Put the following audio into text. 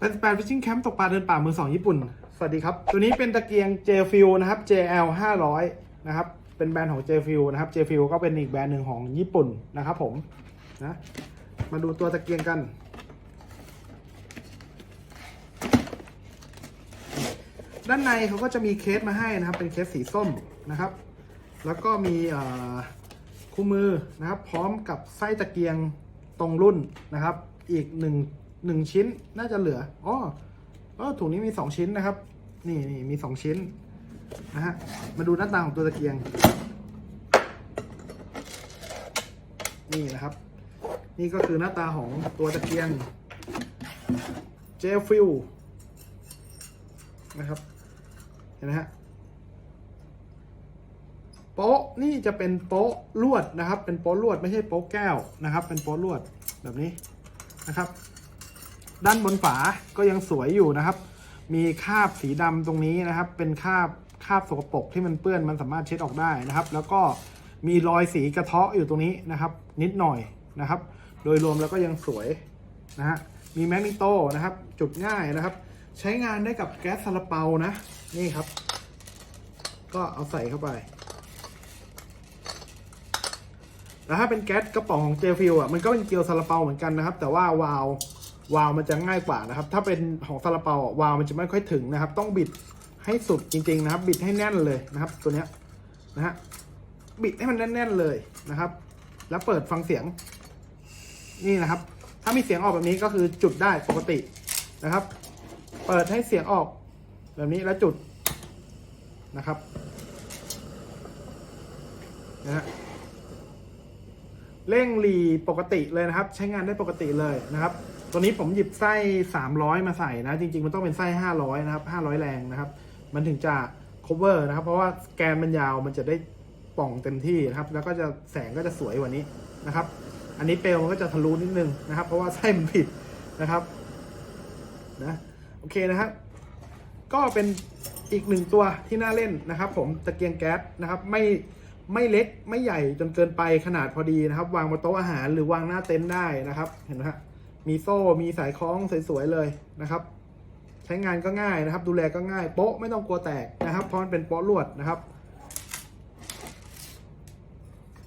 เป็นแปดฟิชชิ่งแคมป์ตกปลาเดินป่ามือสองญี่ปุ่น สวัสดีครับ ตัวนี้เป็นตะเกียง j f i l นะครับ JL 500 นะครับ เป็นแบรนด์ของ j f i l นะครับ j f i l ก็เป็นอีกแบรนด์หนึ่งของญี่ปุ่นนะครับผมนะ มาดูตัวตะเกียงกัน ด้านในเขาก็จะมีเคสมาให้นะครับ เป็นเคสสีส้มนะครับ แล้วก็มีคู่มือนะครับ พร้อมกับไส้ตะเกียงตรงรุ่นนะครับ อีกหนึ่ง หนึ่งชิ้นน่าจะเหลืออ๋อเออถุงนี้มีสองชิ้นนะครับ นี่นี่มีสองชิ้นนะฮะมาดูหน้าตาของตัวตะเกียง นี่นะครับ นี่ก็คือหน้าตาของตัวตะเกียงเจลฟิลนะครับ เห็นไหมฮะโป๊ะนี่จะเป็นโป๊ะลวดนะครับ เป็นโป๊ะลวดไม่ใช่โป๊ะแก้วนะครับ เป็นโป๊ะลวดแบบนี้นะครับ ด้านบนฝาก็ยังสวยอยู่นะครับ มีคราบสีดำตรงนี้นะครับ เป็นคราบคราบสกปรกที่มันเปื้อนมันสามารถเช็ดออกได้นะครับ แล้วก็มีรอยสีกระเทาะอยู่ตรงนี้นะครับ นิดหน่อยนะครับ โดยรวมแล้วก็ยังสวยนะฮะมีแมกนิโตนะครับ จุดง่ายนะครับ ใช้งานได้กับแก๊สซาลาเปานะ นี่ครับ ก็เอาใส่เข้าไปแล้วถ้าเป็นแก๊สกระป๋องของเจลฟิลอะมันก็เป็นเกลียวซาลาเปาเหมือนกันนะครับ แต่ว่าวาล์ว วาล์วมันจะง่ายกว่านะครับ ถ้าเป็นของซาลาเปาวาล์วมันจะไม่ค่อยถึงนะครับ ต้องบิดให้สุดจริง ๆ นะครับ บิดให้แน่นเลยนะครับ ตัวเนี้ยนะฮะบิดให้มันแน่นๆเลยนะครับ แล้วเปิดฟังเสียง นี่นะครับ ถ้ามีเสียงออกแบบนี้ก็คือจุดได้ปกตินะครับ เปิดให้เสียงออกแบบนี้แล้วจุดนะครับนะฮะ เร่งรีปกติเลยนะครับ ใช้งานได้ปกติเลยนะครับ ตัวนี้ผมหยิบไส้ 300 มาใส่นะ จริง ๆ มันต้องเป็นไส้ 500 นะครับ 500 แรงนะครับ มันถึงจะ cover นะครับ เพราะว่าแกนมันยาวมันจะได้ป่องเต็มที่นะครับ แล้วก็จะแสงก็จะสวยกว่านี้นะครับ อันนี้เปลวมันก็จะทะลุนิดนึงนะครับ เพราะว่าไส้มันผิดนะครับนะโอเคนะครับ ก็เป็นอีกหนึ่งตัวที่น่าเล่นนะครับ ผมตะเกียงแก๊สนะครับ ไม่ ไม่เล็กไม่ใหญ่จนเกินไปขนาดพอดีนะครับ วางบนโต๊ะอาหารหรือวางหน้าเต็นท์ได้นะครับ เห็นไหมฮะมีโซ่มีสายคล้องสวยๆเลยนะครับ ใช้งานก็ง่ายนะครับ ดูแลก็ง่ายโป๊ะไม่ต้องกลัวแตกนะครับเพราะมันเป็นโป๊ะลวดนะครับ